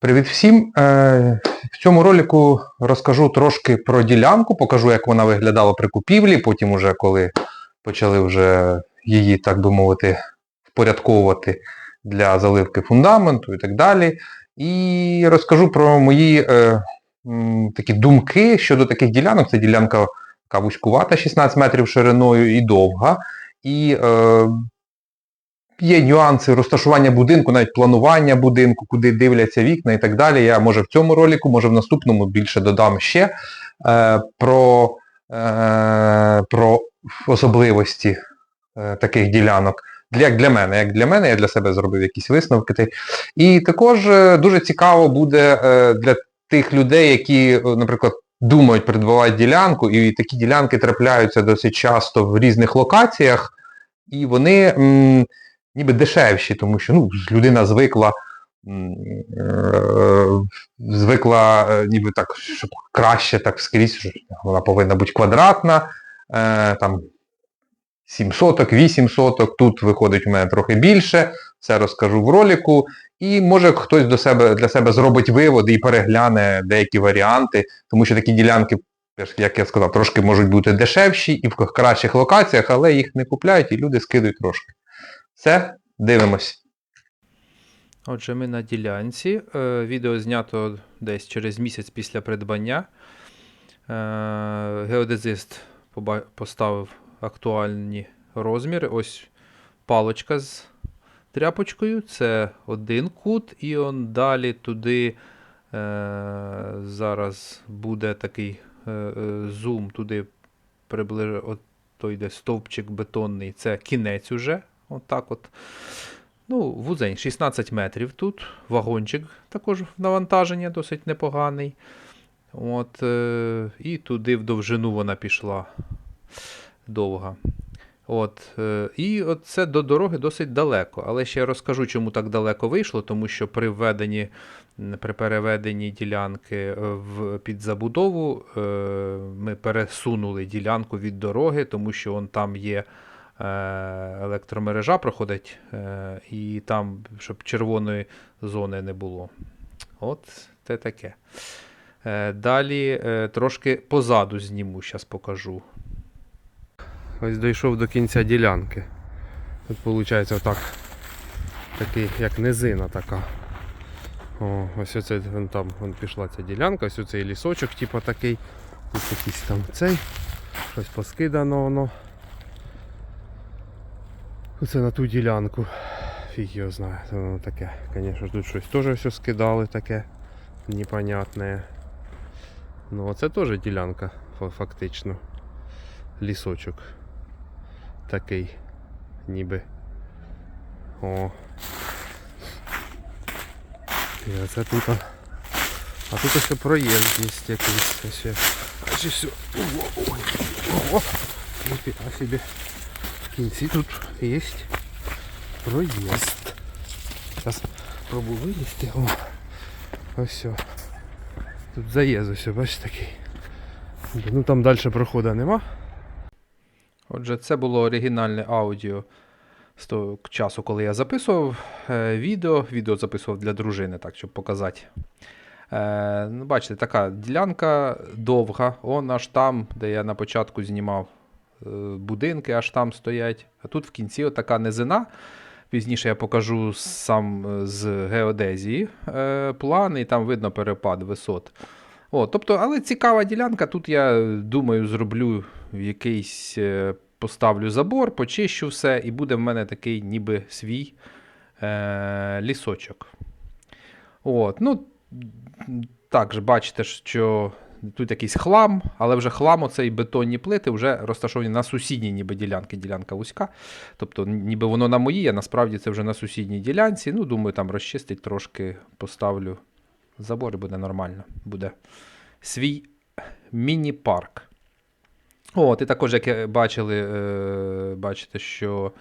Привіт всім! Е, В цьому ролику розкажу трошки про ділянку, покажу, як вона виглядала при купівлі, потім уже коли почали вже її, так би мовити, впорядковувати для заливки фундаменту і так далі. І розкажу про мої е, такі думки щодо таких ділянок. Це ділянка вузькувата, 16 метрів шириною і довга. І е, Є нюанси розташування будинку, навіть планування будинку, куди дивляться вікна і так далі. Я може в цьому ролику, може в наступному більше додам ще е, про, е, про особливості е, таких ділянок. Як для мене, як для мене, я для себе зробив якісь висновки. І також е, дуже цікаво буде е, для тих людей, які, е, наприклад, думають придбавати ділянку, і такі ділянки трапляються досить часто в різних локаціях, і вони ніби дешевші, тому що ну, людина звикла, е, звикла е, ніби так, щоб краще так скрізь, що вона повинна бути квадратна, е, там 7 соток, 8 соток, тут виходить у мене трохи більше, це розкажу в ролику. І може хтось до себе, для себе зробить виводи і перегляне деякі варіанти, тому що такі ділянки, як я сказав, трошки можуть бути дешевші і в кращих локаціях, але їх не купляють і люди скидують трошки. Все, дивимось. Отже, ми на ділянці. Е, Відео знято десь через місяць після придбання. Е, Геодезист поставив актуальні розміри. Ось палочка з тряпочкою. Це один кут, і он далі туди е, зараз буде такий зум, туди приближно от той йде стовпчик бетонний. Це кінець уже. Отак от. Ну, вузень 16 метрів тут. Вагончик також навантаження досить непоганий. От, е, і туди в довжину вона пішла довга. От, е, і от це до дороги досить далеко. Але ще я розкажу, чому так далеко вийшло, тому що при введенні, при переведенні ділянки е, в, під забудову ми пересунули ділянку від дороги, тому що он там є електромережа проходить, е, і там, щоб червоної зони не було. От це таке. Е, Далі е, трошки позаду зніму, зараз покажу. Ось дійшов до кінця ділянки. Тут виходить отак. Такий, як низина така. О, ось оце вон там вон пішла ця ділянка, ось оцей лісочок, типу такий. Тут якийсь там цей. Щось поскидано воно. Оце на ту ділянку. Фіг його знає, це воно таке. Звісно, тут щось теж все скидали таке непонятне. Ну оце теж ділянка фактично. Лісочок такий, ніби. О. І оце тут. а- тут ось проїзд є якийсь. Ось все. Ого, ого. Ніфіга собі. Кінці тут є проїзд. Зараз пробую вилізти. О. Ось все. Тут заїзд ось, бачите такий. Ну там далі проходу нема. Отже, це було оригінальне аудіо з того часу, коли я записував е, відео. Відео записував для дружини, так, щоб показати. Е, ну, бачите, така ділянка довга. Он аж там, де я на початку знімав будинки, аж там стоять. А тут в кінці така низина. Пізніше я покажу сам е, з геодезії е, план, і там видно перепад висот. О, тобто, але цікава ділянка. Тут я думаю, зроблю якийсь, е, поставлю забор, почищу все, і буде в мене такий ніби свій е, лісочок. От, ну, також бачите, що тут якийсь хлам, але вже хлам, оцей бетонні плити вже розташовані на сусідній ніби ділянки, ділянка вузька. Тобто, ніби воно на моїй, а насправді це вже на сусідній ділянці. Ну, думаю, там розчистить трошки, поставлю забор і буде нормально. Буде свій міні-парк. От, і також, як бачили, е, бачите, що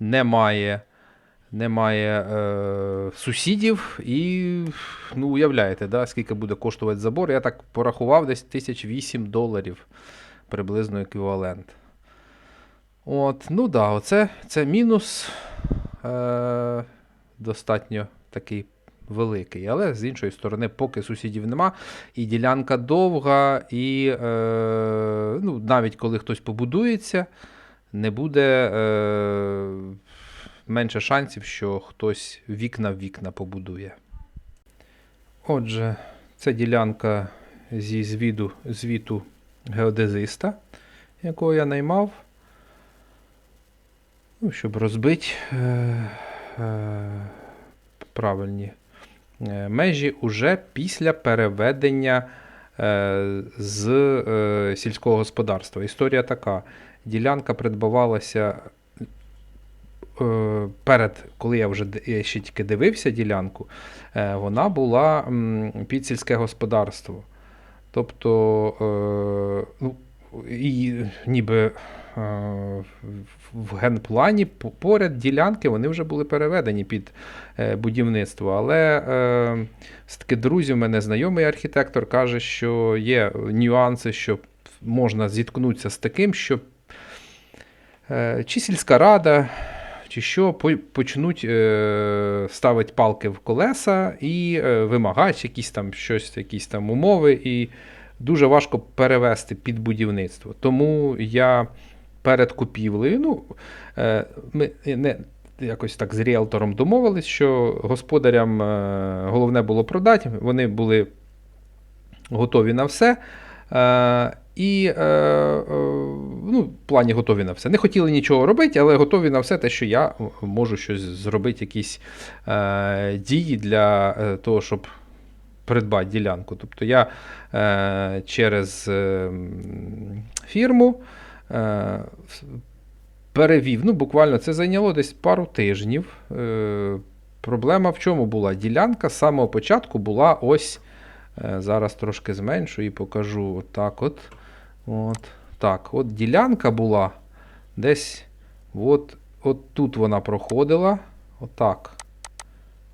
немає, немає е, сусідів, і ну, уявляєте, да, скільки буде коштувати забор. Я так порахував, десь 1008 доларів приблизно еквівалент. От, ну да, оце це мінус. Е, достатньо такий великий. Але з іншої сторони, поки сусідів нема, і ділянка довга, і е, ну, навіть коли хтось побудується, не буде е, менше шансів, що хтось вікна в вікна побудує. Отже, це ділянка зі звіду, звіту геодезиста, якого я наймав, ну, щоб розбити е, е, правильні е, межі уже після переведення е, з е, сільського господарства. Історія така: ділянка придбавалася перед, коли я вже ще тільки дивився ділянку, е, вона була під сільське господарство. Тобто, е, ну, і ніби е, в- генплані поряд ділянки вони вже були переведені під е, будівництво. Але е, все-таки друзі, в мене знайомий архітектор каже, що є нюанси, що можна зіткнутися з таким, що е, чи сільська рада, чи що почнуть е, ставити палки в колеса і е, вимагати якісь там щось, якісь там умови, і дуже важко перевести під будівництво. Тому я перед купівлею, ну, е, ми не якось так з ріелтором домовились, що господарям е, головне було продати, вони були готові на все. І е, е, ну, в плані готові на все. Не хотіли нічого робити, але готові на все те, що я можу щось зробити, якісь е, дії для е, того, щоб придбати ділянку. Тобто я е, через е, фірму е, перевів. Ну, буквально це зайняло десь пару тижнів. Е, проблема в чому була? Ділянка з самого початку була ось. Е, Зараз трошки зменшу і покажу отак от. От. Так, от ділянка була десь. От, от тут вона проходила. Отак.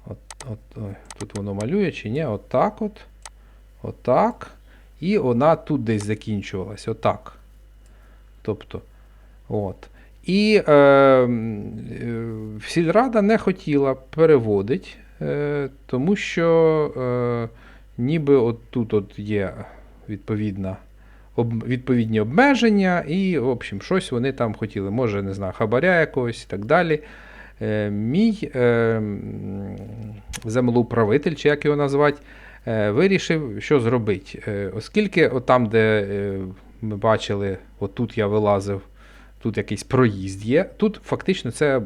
От, от, ой, тут воно малює чи ні? Отак от. Отак. І вона тут десь закінчувалась. Отак. Тобто. От. І е, е, сільрада не хотіла переводити, е, тому що е, ніби от тут от є відповідна, відповідні обмеження, і, в общем, щось вони там хотіли. Може, не знаю, хабаря якогось і так далі. Е, мій е, землеуправитель, чи як його назвати, е, вирішив, що зробити. Оскільки от там, де ми бачили, отут я вилазив, тут якийсь проїзд є, тут фактично це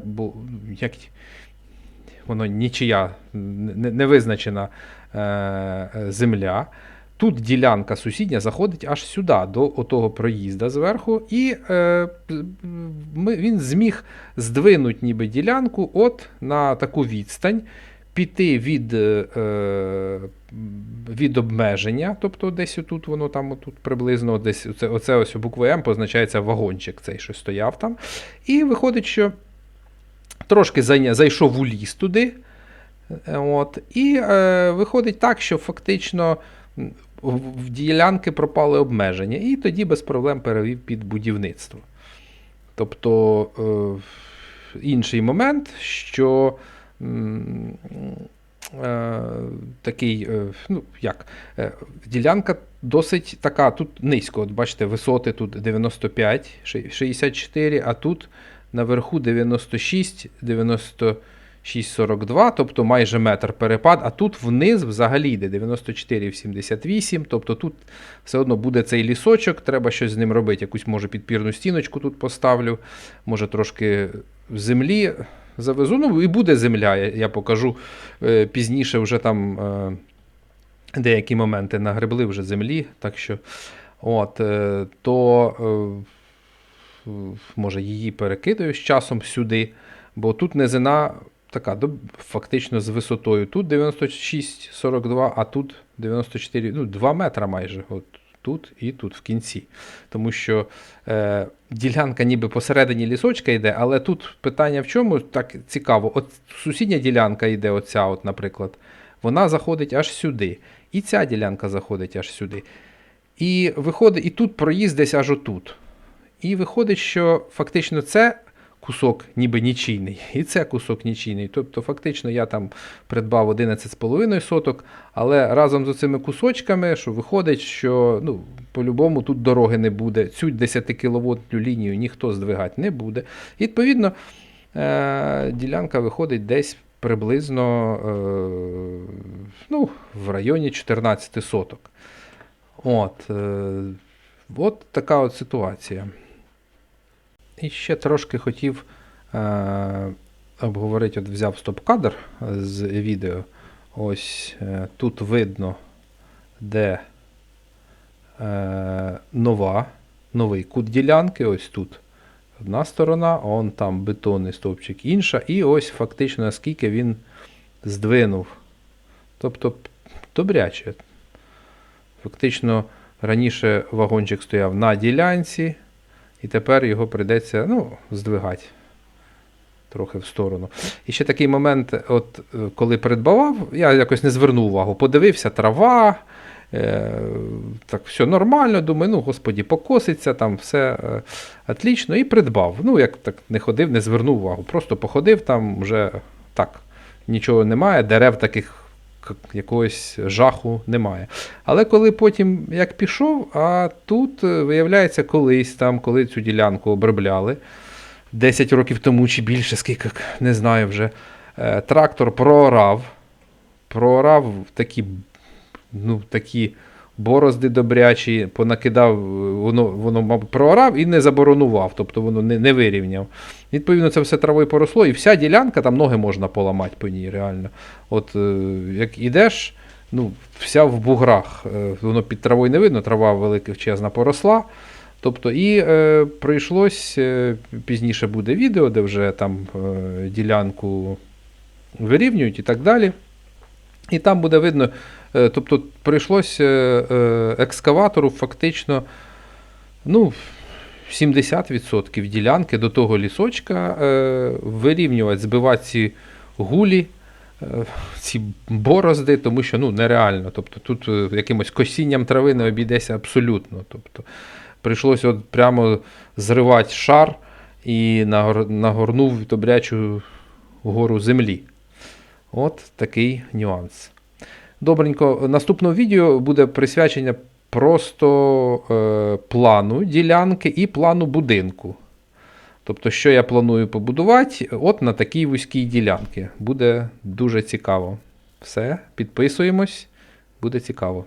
як воно нічия, не, визначена земля. Тут ділянка сусідня заходить аж сюди, до отого проїзда зверху, і е, ми, він зміг здвинути ніби ділянку от на таку відстань, піти від, е, від обмеження, тобто десь отут воно там отут приблизно десь оце, оце ось буква М позначається вагончик, цей що стояв там. І виходить, що трошки зайшов у ліс туди. Е, От, і е, виходить так, що фактично в, ділянки пропали обмеження, і тоді без проблем перевів під будівництво. Тобто е, інший момент, що е, такий, е, ну як, ділянка досить така, тут низько, от бачите, висоти тут 95, 64, а тут наверху 96, 96,42, тобто майже метр перепад, а тут вниз взагалі йде 94,78, тобто тут все одно буде цей лісочок, треба щось з ним робити. Якусь, може, підпірну стіночку тут поставлю, може трошки в землі завезу. Ну і буде земля, я, покажу е, пізніше вже там. Е, Деякі моменти нагребли вже землі, так що от, е, то може її перекидаю з часом сюди, бо тут низина така фактично з висотою. Тут 96,42, а тут 94, ну 2 метра майже. От тут і тут в кінці. Тому що е, ділянка ніби посередині лісочка йде, але тут питання в чому так цікаво. От сусідня ділянка йде, оця, от, наприклад, вона заходить аж сюди. І ця ділянка заходить аж сюди. І виходить, і тут проїзд десь аж отут. І виходить, що фактично це кусок ніби нічийний, і це кусок нічийний. Тобто, фактично, я там придбав 11,5 соток, але разом з цими кусочками, що виходить, що ну, по-любому тут дороги не буде. Цю 10 кВт лінію ніхто здвигати не буде. І, відповідно, е- ділянка виходить десь приблизно е- ну, в районі 14 соток. От, е- от така от ситуація. І ще трошки хотів е- обговорити, от взяв стоп-кадр з відео. Ось е, тут видно, де е, нова, новий кут ділянки. Ось тут одна сторона, он там бетонний стовпчик інша. І ось фактично наскільки він здвинув. Тобто добряче. Фактично раніше вагончик стояв на ділянці, і тепер його прийдеться ну, здвигати трохи в сторону. І ще такий момент, от е, коли придбавав, я якось не звернув увагу. Подивився, трава, е, так все нормально. Думаю, ну, господі, покоситься, там все е, отлично, і придбав. Ну, як так не ходив, не звернув увагу. Просто походив, там вже так, нічого немає, дерев таких. Якогось жаху немає. Але коли потім як пішов, а тут е, виявляється, колись там, коли цю ділянку обробляли, 10 років тому чи більше, скільки не знаю вже. е, Трактор проорав. Проорав такі, ну, такі борозди добрячі, понакидав, е, воно, воно проорав і не заборонував, тобто воно не, не вирівняв. Відповідно, це все травою поросло, і вся ділянка, там ноги можна поламати по ній, реально. От е, як ідеш, ну, вся в буграх. Е, Воно під травою не видно, трава величезна поросла. Тобто, і е, прийшлось, е, пізніше буде відео, де вже там е, ділянку вирівнюють і так далі. І там буде видно, тобто прийшлось е, е, екскаватору фактично ну, 70% ділянки до того лісочка е, вирівнювати, збивати ці гулі, е, ці борозди, тому що ну, нереально. Тобто тут е, якимось косінням трави не обійдеся абсолютно. Тобто, прийшлось от прямо зривати шар і нагорнув добрячу гору землі. От такий нюанс. Добренько, наступного відео буде присвячення просто е, плану ділянки і плану будинку. Тобто, що я планую побудувати, от на такій вузькій ділянці. Буде дуже цікаво. Все, підписуємось, буде цікаво.